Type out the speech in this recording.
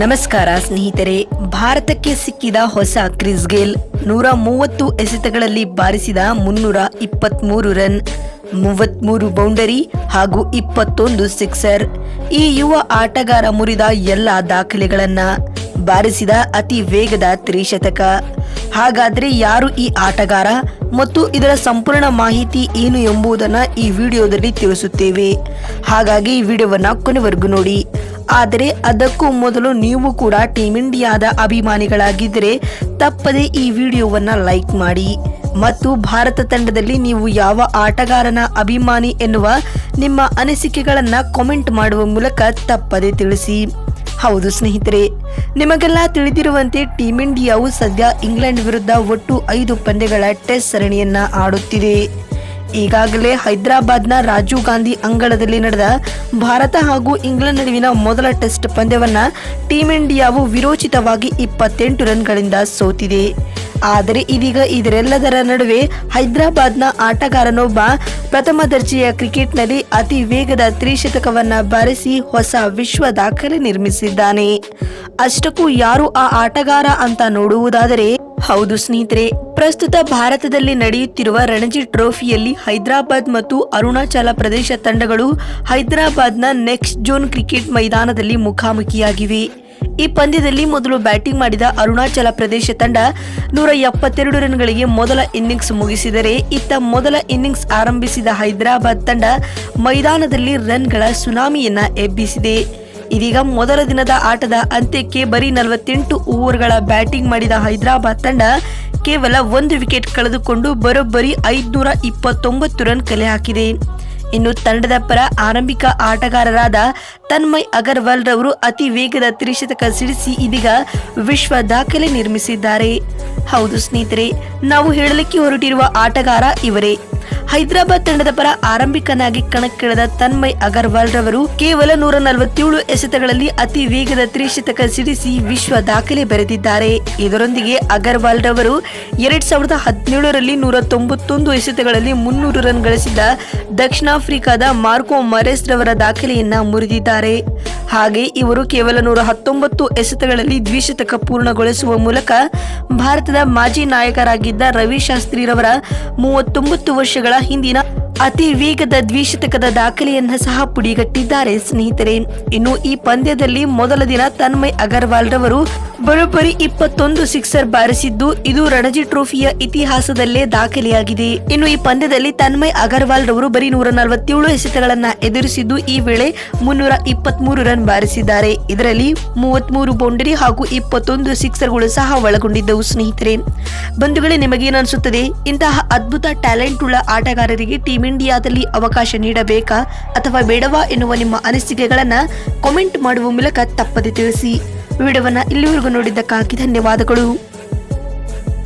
ನಮಸ್ಕಾರ ಸ್ನೇಹಿತರೆ, ಭಾರತಕ್ಕೆ ಸಿಕ್ಕಿದ ಹೊಸ ಕ್ರಿಸ್ ಗೇಲ್ ನೂರ ಮೂವತ್ತು ಎಸೆತಗಳಲ್ಲಿ ಬಾರಿಸಿದ ಮುನ್ನೂರ ಇಪ್ಪತ್ಮೂರು ರನ್, ಮೂವತ್ಮೂರು ಬೌಂಡರಿ ಹಾಗೂ ಇಪ್ಪತ್ತೊಂದು ಸಿಕ್ಸರ್. ಈ ಯುವ ಆಟಗಾರ ಮುರಿದ ಎಲ್ಲ ದಾಖಲೆಗಳನ್ನ ಬಾರಿಸಿದ ಅತಿ ವೇಗದ ತ್ರಿಶತಕ. ಹಾಗಾದ್ರೆ ಯಾರು ಈ ಆಟಗಾರ ಮತ್ತು ಇದರ ಸಂಪೂರ್ಣ ಮಾಹಿತಿ ಏನು ಎಂಬುದನ್ನ ಈ ವಿಡಿಯೋದಲ್ಲಿ ತಿಳಿಸುತ್ತೇವೆ. ಹಾಗಾಗಿ ಈ ವಿಡಿಯೋವನ್ನ ಕೊನೆವರೆಗೂ ನೋಡಿ. ಆದರೆ ಅದಕ್ಕೂ ಮೊದಲು ನೀವು ಕೂಡ ಟೀಮ್ ಇಂಡಿಯಾದ ಅಭಿಮಾನಿಗಳಾಗಿದ್ದರೆ ತಪ್ಪದೆ ಈ ವಿಡಿಯೋವನ್ನು ಲೈಕ್ ಮಾಡಿ. ಮತ್ತು ಭಾರತ ತಂಡದಲ್ಲಿ ನೀವು ಯಾವ ಆಟಗಾರನ ಅಭಿಮಾನಿ ಎನ್ನುವ ನಿಮ್ಮ ಅನಿಸಿಕೆಗಳನ್ನು ಕಾಮೆಂಟ್ ಮಾಡುವ ಮೂಲಕ ತಪ್ಪದೆ ತಿಳಿಸಿ. ಹೌದು ಸ್ನೇಹಿತರೆ, ನಿಮಗೆಲ್ಲ ತಿಳಿದಿರುವಂತೆ ಟೀಮ್ ಇಂಡಿಯಾವು ಸದ್ಯ ಇಂಗ್ಲೆಂಡ್ ವಿರುದ್ಧ ಒಟ್ಟು ಐದು ಪಂದ್ಯಗಳ ಟೆಸ್ಟ್ ಸರಣಿಯನ್ನ ಆಡುತ್ತಿದೆ. ಈಗಾಗಲೇ ಹೈದರಾಬಾದ್ನ ರಾಜೀವ್ ಗಾಂಧಿ ಅಂಗಳದಲ್ಲಿ ನಡೆದ ಭಾರತ ಹಾಗೂ ಇಂಗ್ಲೆಂಡ್ ನಡುವಿನ ಮೊದಲ ಟೆಸ್ಟ್ ಪಂದ್ಯವನ್ನ ಟೀಂ ಇಂಡಿಯಾವು ವಿರೋಚಿತವಾಗಿ ಇಪ್ಪತ್ತೆಂಟು ರನ್ಗಳಿಂದ ಸೋತಿದೆ. ಆದರೆ ಇದೀಗ ಇದರೆಲ್ಲದರ ನಡುವೆ ಹೈದರಾಬಾದ್ನ ಆಟಗಾರನೊಬ್ಬ ಪ್ರಥಮ ದರ್ಜೆಯ ಕ್ರಿಕೆಟ್ನಲ್ಲಿ ಅತಿ ವೇಗದ ತ್ರಿಶತಕವನ್ನ ಬಾರಿಸಿ ಹೊಸ ವಿಶ್ವ ದಾಖಲೆ ನಿರ್ಮಿಸಿದ್ದಾನೆ. ಅಷ್ಟಕ್ಕೂ ಯಾರು ಆ ಆಟಗಾರ ಅಂತ ನೋಡುವುದಾದರೆ ಹೌದು ಸ್ನೇಹಿತರೆ, ಪ್ರಸ್ತುತ ಭಾರತದಲ್ಲಿ ನಡೆಯುತ್ತಿರುವ ರಣಜಿ ಟ್ರೋಫಿಯಲ್ಲಿ ಹೈದರಾಬಾದ್ ಮತ್ತು ಅರುಣಾಚಲ ಪ್ರದೇಶ ತಂಡಗಳು ಹೈದರಾಬಾದ್ನ ನೆಕ್ಸ್ಟ್ ಜೋನ್ ಕ್ರಿಕೆಟ್ ಮೈದಾನದಲ್ಲಿ ಮುಖಾಮುಖಿಯಾಗಿವೆ. ಈ ಪಂದ್ಯದಲ್ಲಿ ಮೊದಲು ಬ್ಯಾಟಿಂಗ್ ಮಾಡಿದ ಅರುಣಾಚಲ ಪ್ರದೇಶ ತಂಡ ನೂರ ಎಪ್ಪತ್ತೆರಡು ರನ್ಗಳಿಗೆ ಮೊದಲ ಇನ್ನಿಂಗ್ಸ್ ಮುಗಿಸಿದರೆ, ಇತ್ತ ಮೊದಲ ಇನ್ನಿಂಗ್ಸ್ ಆರಂಭಿಸಿದ ಹೈದರಾಬಾದ್ ತಂಡ ಮೈದಾನದಲ್ಲಿ ರನ್ಗಳ ಸುನಾಮಿಯನ್ನ ಎಬ್ಬಿಸಿದೆ. ಇದೀಗ ಮೊದಲ ದಿನದ ಆಟದ ಅಂತ್ಯಕ್ಕೆ ಬರೀ ನಲವತ್ತೆಂಟು ಓವರ್ಗಳ ಬ್ಯಾಟಿಂಗ್ ಮಾಡಿದ ಹೈದರಾಬಾದ್ ತಂಡ ಕೇವಲ ಒಂದು ವಿಕೆಟ್ ಕಳೆದುಕೊಂಡು ಬರೋಬ್ಬರಿ ಐದುನೂರ ಇಪ್ಪತ್ತೊಂಬತ್ತು ರನ್ ಕಲೆ ಹಾಕಿದೆ. ಇನ್ನು ತಂಡದ ಪರ ಆರಂಭಿಕ ಆಟಗಾರರಾದ ತನ್ಮಯ್ ಅಗರ್ವಾಲ್ ರವರು ಅತಿ ವೇಗದ ತ್ರಿಶತಕ ಸಿಡಿಸಿ ಇದೀಗ ವಿಶ್ವ ದಾಖಲೆ ನಿರ್ಮಿಸಿದ್ದಾರೆ. ಹೌದು ಸ್ನೇಹಿತರೆ, ನಾವು ಹೇಳಲಿಕ್ಕೆ ಹೊರಟಿರುವ ಆಟಗಾರ ಇವರೇ. ಹೈದರಾಬಾದ್ ತಂಡದ ಪರ ಆರಂಭಿಕನಾಗಿ ಕಣಕ್ಕಿಳಿದ ತನ್ಮಯ್ ಅಗರ್ವಾಲ್ ರವರು ಕೇವಲ ನೂರ ನಲವತ್ತೇಳು ಎಸೆತಗಳಲ್ಲಿ ಅತಿ ವೇಗದ ತ್ರಿಶತಕ ಸಿಡಿಸಿ ವಿಶ್ವ ದಾಖಲೆ ಬರೆದಿದ್ದಾರೆ. ಇದರೊಂದಿಗೆ ಅಗರ್ವಾಲ್ ರವರು ಎರಡ್ ಸಾವಿರದ ಹದಿನೇಳರಲ್ಲಿ ನೂರ ತೊಂಬತ್ತೊಂದು ಎಸೆತಗಳಲ್ಲಿ ಮುನ್ನೂರು ರನ್ ಗಳಿಸಿದ ದಕ್ಷಿಣ ಆಫ್ರಿಕಾದ ಮಾರ್ಕೋ ಮರೆಸ್ ರವರ ದಾಖಲೆಯನ್ನ ಮುರಿದಿದ್ದಾರೆ. ಹಾಗೆ ಇವರು ಕೇವಲ ನೂರ ಹತ್ತೊಂಬತ್ತು ಎಸೆತಗಳಲ್ಲಿ ದ್ವಿಶತಕ ಪೂರ್ಣಗೊಳಿಸುವ ಮೂಲಕ ಭಾರತದ ಮಾಜಿ ನಾಯಕರಾಗಿದ್ದ ರವಿ ಶಾಸ್ತ್ರಿರವರ ಮೂವತ್ತೊಂಬತ್ತು ವರ್ಷಗಳ ಹಿಂದಿನ ಅತಿ ವೇಗದ ದ್ವಿಶತಕದ ದಾಖಲೆಯನ್ನ ಸಹ ಪುಡಿಗಟ್ಟಿದ್ದಾರೆ ಸ್ನೇಹಿತರೆ. ಇನ್ನು ಈ ಪಂದ್ಯದಲ್ಲಿ ಮೊದಲ ದಿನ ತನ್ಮಯ್ ಅಗರ್ವಾಲ್ ರವರು ಬರೋಬ್ಬರಿ ಇಪ್ಪತ್ತೊಂದು ಸಿಕ್ಸರ್ ಬಾರಿಸಿದ್ದು ಇದು ರಣಜಿ ಟ್ರೋಫಿಯ ಇತಿಹಾಸದಲ್ಲೇ ದಾಖಲೆಯಾಗಿದೆ. ಇನ್ನು ಈ ಪಂದ್ಯದಲ್ಲಿ ತನ್ಮಯ್ ಅಗರ್ವಾಲ್ ರವರು ಬರೀ ನೂರ ನಲವತ್ತೇಳು ಎಸೆತಗಳನ್ನ ಎದುರಿಸಿದ್ದು ಈ ವೇಳೆ ಮುನ್ನೂರ ಇಪ್ಪತ್ಮೂರು ರನ್ ಬಾರಿಸಿದ್ದಾರೆ. ಇದರಲ್ಲಿ ಮೂವತ್ಮೂರು ಬೌಂಡರಿ ಹಾಗೂ ಇಪ್ಪತ್ತೊಂದು ಸಿಕ್ಸರ್ಗಳು ಸಹ ಒಳಗೊಂಡಿದ್ದವು ಸ್ನೇಹಿತರೆ. ಬಂಧುಗಳೇ ನಿಮಗೇನು ಅನಿಸುತ್ತದೆ ಇಂತಹ ಅದ್ಭುತ ಟ್ಯಾಲೆಂಟ್ ಉಳ್ಳ ಆಟಗಾರರಿಗೆ ಟೀಂ ಇಂಡಿಯಾದಲ್ಲಿ ಅವಕಾಶ ನೀಡಬೇಕಾ ಅಥವಾ ಬೇಡವಾ ಎನ್ನುವ ನಿಮ್ಮ ಅನಿಸಿಕೆಗಳನ್ನು ಕಾಮೆಂಟ್ ಮಾಡುವ ಮೂಲಕ ತಪ್ಪದೆ ತಿಳಿಸಿ. ವಿಡಿಯೋವನ್ನ ಇಲ್ಲಿವರೆಗೂ ನೋಡಿದ್ದಕ್ಕಾಗಿ ಧನ್ಯವಾದಗಳು.